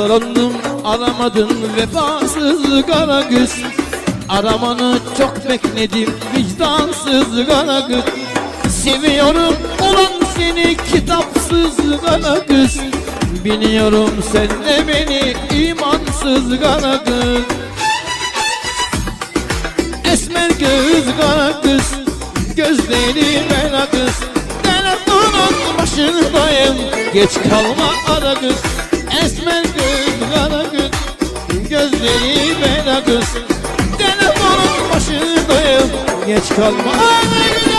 Yalvarındım aramadın vefasız kara göz Aramanı çok bekledim vicdansız kara göz Seviyorum ulan seni kitapsız kara göz Biliyorum sen de beni imansız kara göz Esmer göz kara kız Gözleri bela kız Telefonun başındayım Geç kalma ara kız Esmer göz kara kız Gözleri bela kız. Telefonun başındayım Geç kalma. ara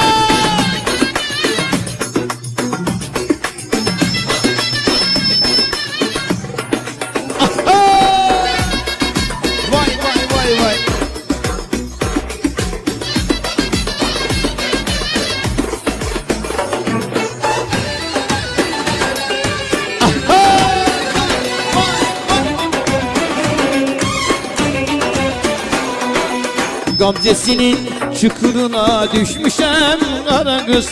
Gamzesinin çukuruna düşmüşem kara kız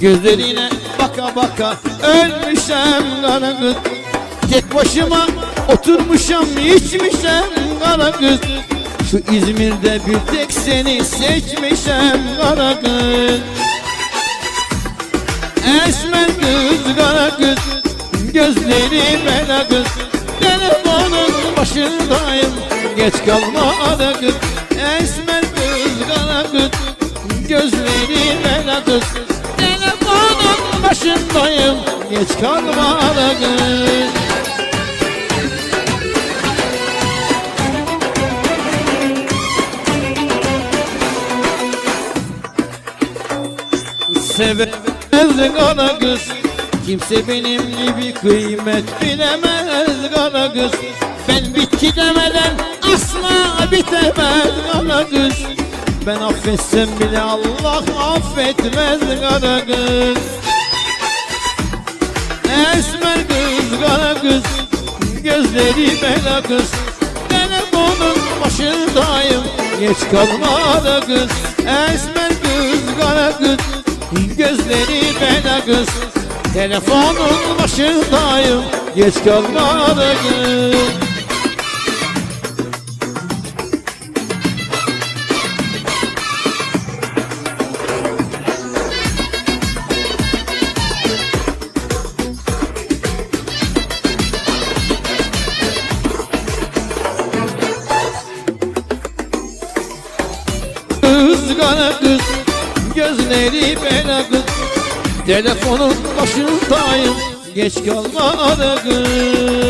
Gözlerine baka baka ölmüşem kara kız. Tek başıma oturmuşam içmişem kara kız. Şu İzmir'de bir tek seni seçmişem kara kız. Esmer kız kara kız Gözleri bela kız. Telefonun başındayım Geç kalma ara kız kız kara kız Gözleri bela kız Telefonun başındayım Geç kalma ara kız Sevemez kara kız Kimse benim gibi kıymet bilemez kara kız. Ben bitti demeden asla bitemez kara kız Ben affetsem bile Allah affetmez kara kız. Esmer kız kara kız Gözleri bela kız. Telefonun başındayım Geç kalma ara kız. Esmer kız kara kız Gözleri bela kız. Telefonun başındayım Geç kalma ara kız Kız kara kız Gözleri bela kız. Telefonun başındayım Geç kalma ara kız